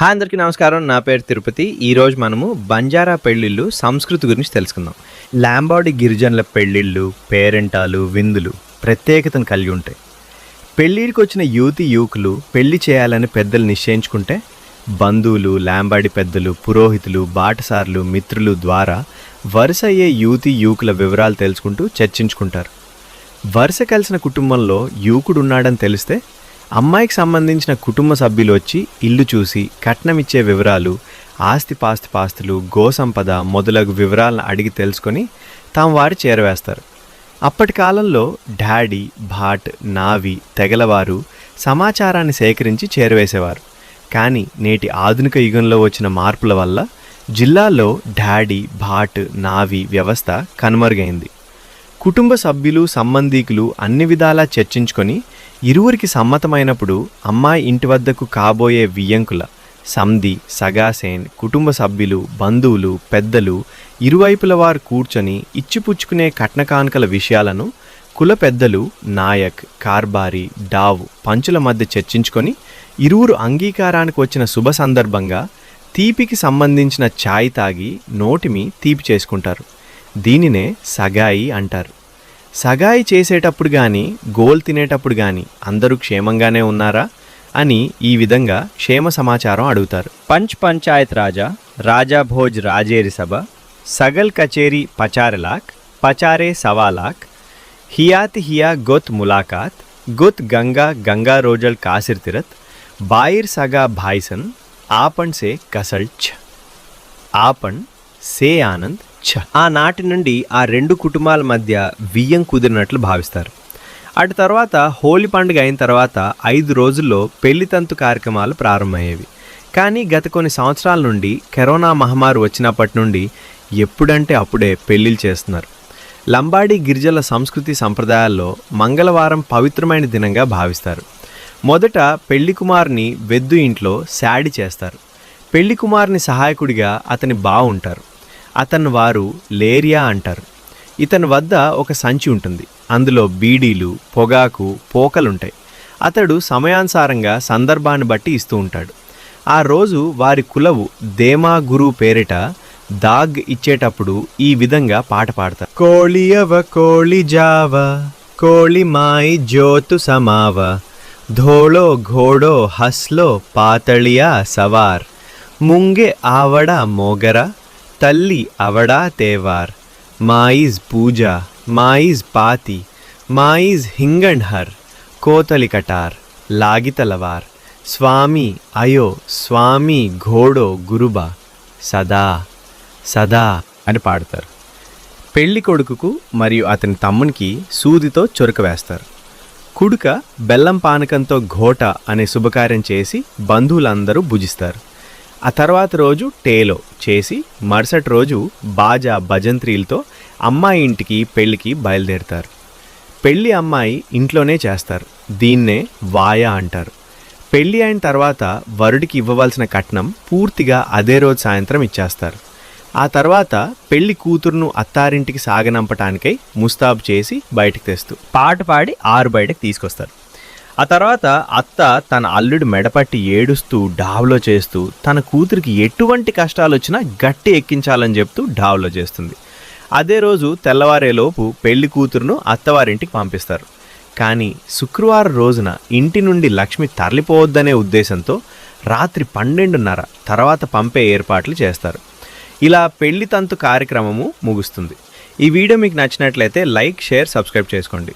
Hi అందరికీ నమస్కారం. నా పేరు తిరుపతి. ఈరోజు మనము బంజారా పెళ్ళిళ్ళు సంస్కృతి గురించి తెలుసుకుందాం. లాంబాడి గిరిజనుల పెళ్ళిళ్ళు పేరెంటాలు విందులు ప్రత్యేకతను కలిగి ఉంటాయి. పెళ్ళిడికి వచ్చిన యువతి యువకులు పెళ్ళి చేయాలని పెద్దలు నిశ్చయించుకుంటే బంధువులు లాంబాడి పెద్దలు పురోహితులు బాటసార్లు మిత్రులు ద్వారా వరుస అయ్యే యువతి యువకుల వివరాలు తెలుసుకుంటూ చర్చించుకుంటారు. వరుస కలిసిన కుటుంబంలో యువకుడు ఉన్నాడని తెలిస్తే అమ్మాయికి సంబంధించిన కుటుంబ సభ్యులు వచ్చి ఇల్లు చూసి కట్నం ఇచ్చే వివరాలు ఆస్తి పాస్తి పాస్తులు గోసంపద మొదలగు వివరాలను అడిగి తెలుసుకొని తాము వారి చేరవేస్తారు. అప్పటి కాలంలో డాడీ భాట్ నావి తెగలవారు సమాచారాన్ని సేకరించి చేరవేసేవారు. కానీ నేటి ఆధునిక యుగంలో వచ్చిన మార్పుల వల్ల జిల్లాలో డాడీ భాట్ నావి వ్యవస్థ కనుమరుగైంది. కుటుంబ సభ్యులు సంబంధీకులు అన్ని విధాలా చర్చించుకొని ఇరువురికి సమ్మతమైనప్పుడు అమ్మాయి ఇంటి వద్దకు కాబోయే వియ్యంకుల సంధి సగాసేన్ కుటుంబ సభ్యులు బంధువులు పెద్దలు ఇరువైపుల వారు కూర్చొని ఇచ్చిపుచ్చుకునే కట్న కానుకల విషయాలను కుల పెద్దలు నాయక్ కార్బారి డావ్ పంచుల మధ్య చర్చించుకొని ఇరువురు అంగీకారానికి వచ్చిన శుభ సందర్భంగా తీపికి సంబంధించిన ఛాయ్ తాగి నోటిమి తీపి చేసుకుంటారు. దీనినే సగాయి అంటారు. సగాయి చేసేటప్పుడు కానీ గోల్ తినేటప్పుడు కానీ అందరూ క్షేమంగానే ఉన్నారా అని ఈ విధంగా క్షేమ సమాచారం అడుగుతారు. పంచ్ పంచాయత్ రాజా రాజా భోజ్ రాజేరి సభ సగల్ కచేరీ పచారలాక్ పచారే సవాలాక్ హియాత్ హియా గొత్ ములాకాత్ గొత్ గంగా గంగా రోజల్ కాసిర్ తిరత్ బాయిర్ సగా భాయ్సన్ ఆపణ్ సే కసల్చ్ ఆపణ్ సే ఆనంద్ ఆనాటి నుండి ఆ రెండు కుటుంబాల మధ్య వియ్యం కుదిరినట్లు భావిస్తారు. అటు తర్వాత హోలీ పండుగ అయిన తర్వాత ఐదు రోజుల్లో పెళ్ళితంతు కార్యక్రమాలు ప్రారంభమయ్యేవి. కానీ గత కొన్ని సంవత్సరాల నుండి కరోనా మహమ్మారి వచ్చినప్పటి నుండి ఎప్పుడంటే అప్పుడే పెళ్ళిళ్ళు చేస్తున్నారు. లంబాడి గిరిజల సంస్కృతి సంప్రదాయాల్లో మంగళవారం పవిత్రమైన దినంగా భావిస్తారు. మొదట పెళ్ళి కుమార్ని వెద్దు ఇంట్లో శాడి చేస్తారు. పెళ్ళి కుమార్ని సహాయకుడిగా అతని బావుంటారు. అతను వారు లేరియా అంటారు. ఇతని వద్ద ఒక సంచి ఉంటుంది. అందులో బీడీలు పొగాకు పోకలుంటాయి. అతడు సమయానుసారంగా సందర్భాన్ని బట్టి ఇస్తూ ఉంటాడు. ఆ రోజు వారి కులవు దేమా గురు పేరిట దాగ్ ఇచ్చేటప్పుడు ఈ విధంగా పాట పాడతారు. కోళియవ కోళి జావ కోళి మాయి జ్యోతు సమావ ధోళో ఘోడో హస్లో పాతళియా సవార్ ముంగే ఆవడ మోగరా తల్లి అవడా తేవార్. మాయిజ్ పూజ మాయిజ్ పాతి మాయిజ్ హింగణ్హర్ కోతలి కటార్ లాగితలవార్ స్వామి అయో స్వామి ఘోడో గురుబా. సదా సదా అని పాడతారు. పెళ్ళి కొడుకుకు మరియు అతని తమ్మునికి సూదితో చొరక వేస్తారు. కుడుక బెల్లం పానకంతో ఘోట అనే శుభకార్యం చేసి బంధువులందరూ భుజిస్తారు. ఆ తర్వాత రోజు టేలో చేసి మరుసటి రోజు బాజా భజంత్రీలతో అమ్మాయి ఇంటికి పెళ్ళికి బయలుదేరుతారు. పెళ్ళి అమ్మాయి ఇంట్లోనే చేస్తారు. దీన్నే వాయా అంటారు. పెళ్ళి అయిన తర్వాత వరుడికి ఇవ్వవలసిన కట్నం పూర్తిగా అదే రోజు సాయంత్రం ఇచ్చేస్తారు. ఆ తర్వాత పెళ్ళి కూతురును అత్తారింటికి సాగనంపటానికై ముస్తాబు చేసి బయటకు తెస్తూ పాట పాడి ఆరు బయటకు తీసుకొస్తారు. ఆ తర్వాత అత్త తన అల్లుడు మెడపట్టి ఏడుస్తూ డావ్లో చేస్తూ తన కూతురికి ఎటువంటి కష్టాలు వచ్చినా గట్టి ఎక్కించాలని చెప్తూ డావ్లో చేస్తుంది. అదే రోజు తెల్లవారేలోపు పెళ్ళి కూతురును అత్తవారింటికి పంపిస్తారు. కానీ శుక్రవారం రోజున ఇంటి నుండి లక్ష్మి తరలిపోవద్దనే ఉద్దేశంతో రాత్రి పన్నెండున్నర తర్వాత పంపే ఏర్పాట్లు చేస్తారు. ఇలా పెళ్ళి తంతు కార్యక్రమము ముగుస్తుంది. ఈ వీడియో మీకు నచ్చినట్లయితే లైక్ షేర్ సబ్స్క్రైబ్ చేసుకోండి.